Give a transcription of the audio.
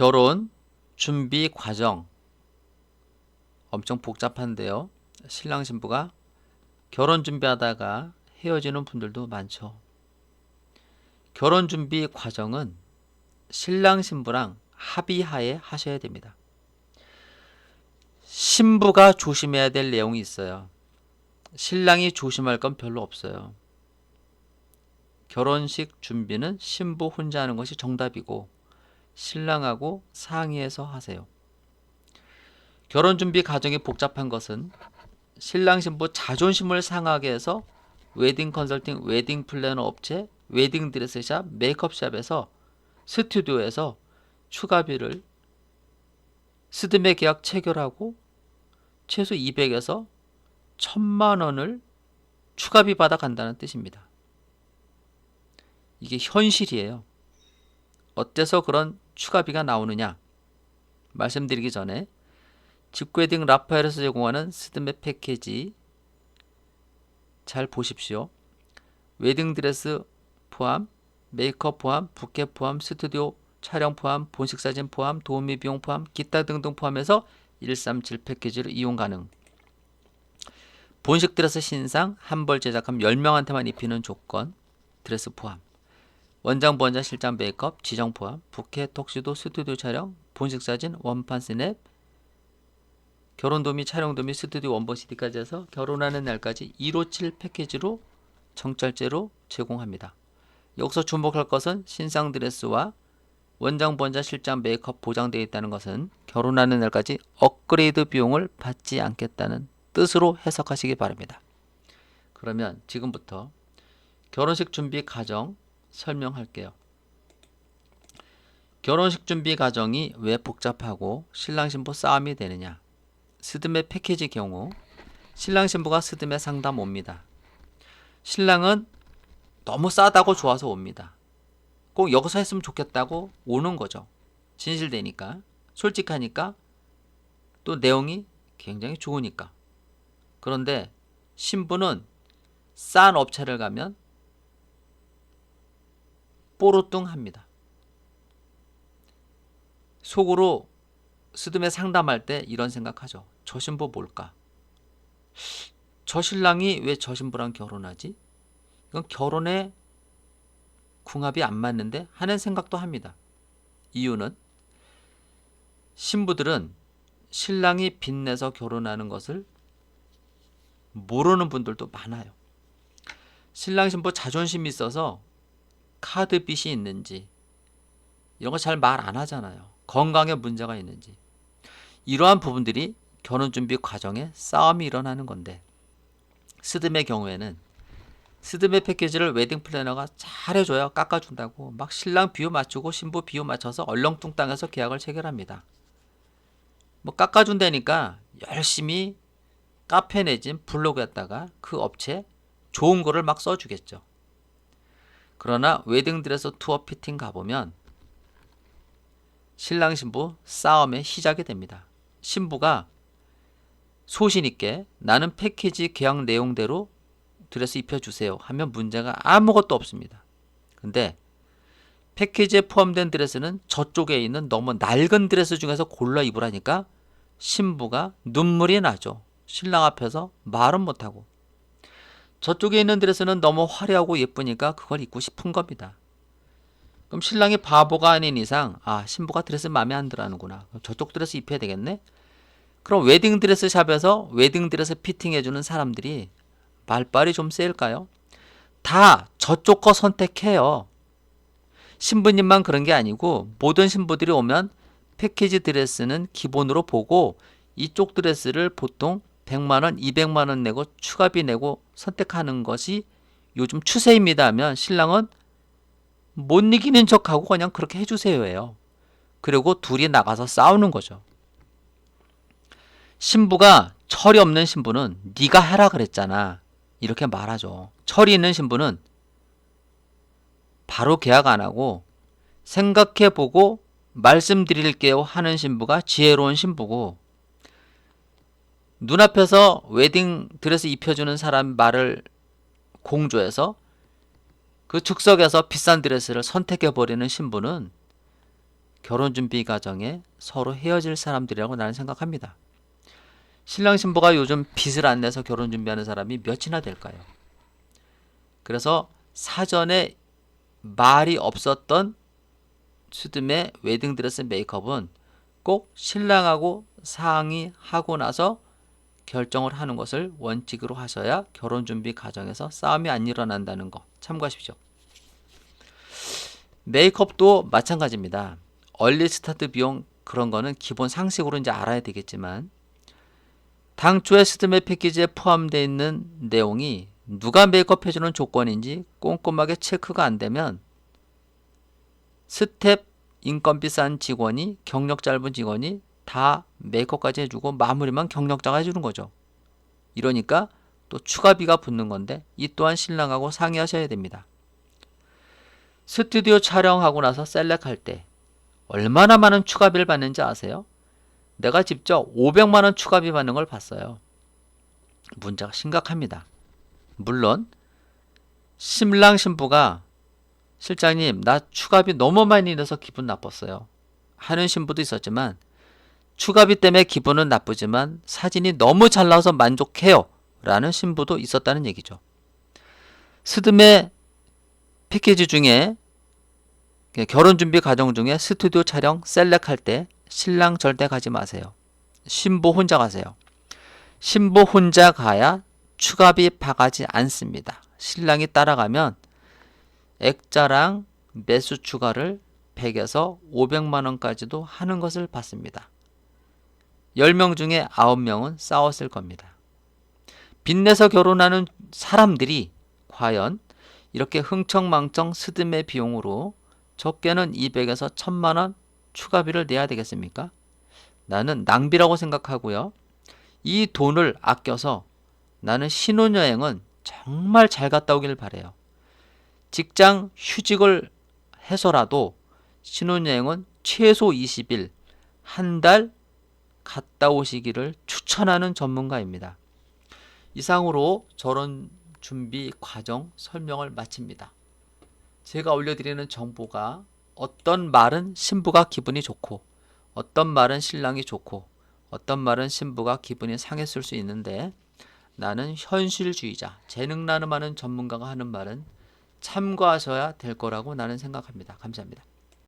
결혼 준비 과정 엄청 복잡한데요. 신랑 신부가 결혼 준비하다가 헤어지는 분들도 많죠. 결혼 준비 과정은 신랑 신부랑 합의하에 하셔야 됩니다. 신부가 조심해야 될 내용이 있어요. 신랑이 조심할 건 별로 없어요. 결혼식 준비는 신부 혼자 하는 것이 정답이고 신랑하고 상의해서 하세요. 결혼 준비 과정이 복잡한 것은 신랑 신부 자존심을 상하게 해서 웨딩 컨설팅, 웨딩 플래너 업체, 웨딩 드레스샵, 메이크업샵에서 스튜디오에서 추가비를 스드메 계약 체결하고 최소 200에서 1000만 원을 추가비 받아 간다는 뜻입니다. 이게 현실이에요. 어때서 그런 추가비가 나오느냐? 말씀드리기 전에 직웨딩 라파엘에서 제공하는 스드메 패키지 잘 보십시오. 웨딩 드레스 포함, 메이크업 포함, 부케 포함, 스튜디오 촬영 포함, 본식 사진 포함, 도우미 비용 포함, 기타 등등 포함해서 137 패키지를 이용 가능. 본식 드레스 신상 한 벌 제작하면 10명한테만 입히는 조건 드레스 포함. 원장, 부원장, 실장 메이크업, 지정 포함, 부케, 톡시도, 스튜디오 촬영, 본식 사진, 원판 스냅, 결혼 도미, 촬영 도미, 스튜디오 원본 CD까지 해서 결혼하는 날까지 157 패키지로 정찰제로 제공합니다. 여기서 주목할 것은 신상 드레스와 원장, 부원장, 실장 메이크업 보장되어 있다는 것은 결혼하는 날까지 업그레이드 비용을 받지 않겠다는 뜻으로 해석하시기 바랍니다. 그러면 지금부터 결혼식 준비 과정 설명할게요. 결혼식 준비 과정이 왜 복잡하고 신랑 신부 싸움이 되느냐? 스드메 패키지 경우 신랑 신부가 스드메 상담 옵니다. 신랑은 너무 싸다고 좋아서 옵니다. 꼭 여기서 했으면 좋겠다고 오는 거죠. 진실되니까 솔직하니까 또 내용이 굉장히 좋으니까. 그런데 신부는 싼 업체를 가면 뽀로뚱합니다. 속으로 스드메 상담할 때 이런 생각하죠. 저 신부 뭘까? 저 신랑이 왜 저 신부랑 결혼하지? 이건 결혼에 궁합이 안 맞는데 하는 생각도 합니다. 이유는 신부들은 신랑이 빚내서 결혼하는 것을 모르는 분들도 많아요. 신랑 신부 자존심이 있어서 카드 빚이 있는지 이런 거 잘 말 안 하잖아요. 건강에 문제가 있는지 이러한 부분들이 결혼 준비 과정에 싸움이 일어나는 건데 스드메 경우에는 스드메 패키지를 웨딩 플래너가 잘해줘야 깎아준다고 막 신랑 비유 맞추고 신부 비유 맞춰서 얼렁뚱땅해서 계약을 체결합니다. 뭐 깎아준다니까 열심히 카페 내진 블로그에다가 그 업체 좋은 거를 막 써주겠죠. 그러나 웨딩드레스 투어 피팅 가보면 신랑 신부 싸움의 시작이 됩니다. 신부가 소신 있게 나는 패키지 계약 내용대로 드레스 입혀주세요 하면 문제가 아무것도 없습니다. 근데 패키지에 포함된 드레스는 저쪽에 있는 너무 낡은 드레스 중에서 골라 입으라니까 신부가 눈물이 나죠. 신랑 앞에서 말은 못하고. 저쪽에 있는 드레스는 너무 화려하고 예쁘니까 그걸 입고 싶은 겁니다. 그럼 신랑이 바보가 아닌 이상 아 신부가 드레스 마음에 안 들어하는구나. 저쪽 드레스 입혀야 되겠네. 그럼 웨딩 드레스 샵에서 웨딩 드레스 피팅해 주는 사람들이 말빨이 좀 세일까요? 다 저쪽 거 선택해요. 신부님만 그런 게 아니고 모든 신부들이 오면 패키지 드레스는 기본으로 보고 이쪽 드레스를 보통 100만 원, 200만 원 내고 추가비 내고 선택하는 것이 요즘 추세입니다 하면 신랑은 못 이기는 척하고 그냥 그렇게 해주세요예요. 그리고 둘이 나가서 싸우는 거죠. 신부가 철이 없는 신부는 네가 해라 그랬잖아. 이렇게 말하죠. 철이 있는 신부는 바로 계약 안 하고 생각해 보고 말씀드릴게요 하는 신부가 지혜로운 신부고 눈앞에서 웨딩 드레스 입혀주는 사람 말을 공조해서 그 즉석에서 비싼 드레스를 선택해 버리는 신부는 결혼 준비 과정에 서로 헤어질 사람들이라고 나는 생각합니다. 신랑 신부가 요즘 빚을 안 내서 결혼 준비하는 사람이 몇이나 될까요? 그래서 사전에 말이 없었던 수듬의 웨딩드레스 메이크업은 꼭 신랑하고 상의하고 나서 결정을 하는 것을 원칙으로 하셔야 결혼 준비 과정에서 싸움이 안 일어난다는 거 참고하십시오. 메이크업도 마찬가지입니다. 얼리 스타트 비용 그런 거는 기본 상식으로 이제 알아야 되겠지만 당초에 스드메 패키지에 포함되어 있는 내용이 누가 메이크업 해주는 조건인지 꼼꼼하게 체크가 안 되면 스텝 인건비 싼 직원이 경력 짧은 직원이 다 메이크업까지 해주고 마무리만 경력자가 해주는 거죠. 이러니까 또 추가비가 붙는 건데 이 또한 신랑하고 상의하셔야 됩니다. 스튜디오 촬영하고 나서 셀렉할 때 얼마나 많은 추가비를 받는지 아세요? 내가 직접 500만 원 추가비 받는 걸 봤어요. 문제가 심각합니다. 물론 신랑 신부가 실장님 나 추가비 너무 많이 내서 기분 나빴어요. 하는 신부도 있었지만 추가비 때문에 기분은 나쁘지만 사진이 너무 잘 나와서 만족해요. 라는 신부도 있었다는 얘기죠. 스드메 패키지 중에 결혼 준비 과정 중에 스튜디오 촬영 셀렉할 때 신랑 절대 가지 마세요. 신부 혼자 가세요. 신부 혼자 가야 추가비 파가지 않습니다. 신랑이 따라가면 액자랑 매수 추가를 100에서 500만 원까지도 하는 것을 봤습니다. 10명 중에 9명은 싸웠을 겁니다. 빚내서 결혼하는 사람들이 과연 이렇게 흥청망청 스드메 비용으로 적게는 200에서 1000만 원 추가비를 내야 되겠습니까? 나는 낭비라고 생각하고요. 이 돈을 아껴서 나는 신혼여행은 정말 잘 갔다 오길 바래요. 직장 휴직을 해서라도 신혼여행은 최소 20일, 한 달 갔다 오시기를 추천하는 전문가입니다. 이상으로 결혼 준비 과정 설명을 마칩니다. 제가 올려드리는 정보가 어떤 말은 신부가 기분이 좋고 어떤 말은 신랑이 좋고 어떤 말은 신부가 기분이 상했을 수 있는데 나는 현실주의자, 재능 나눔하는 전문가가 하는 말은 참고하셔야 될 거라고 나는 생각합니다. 감사합니다.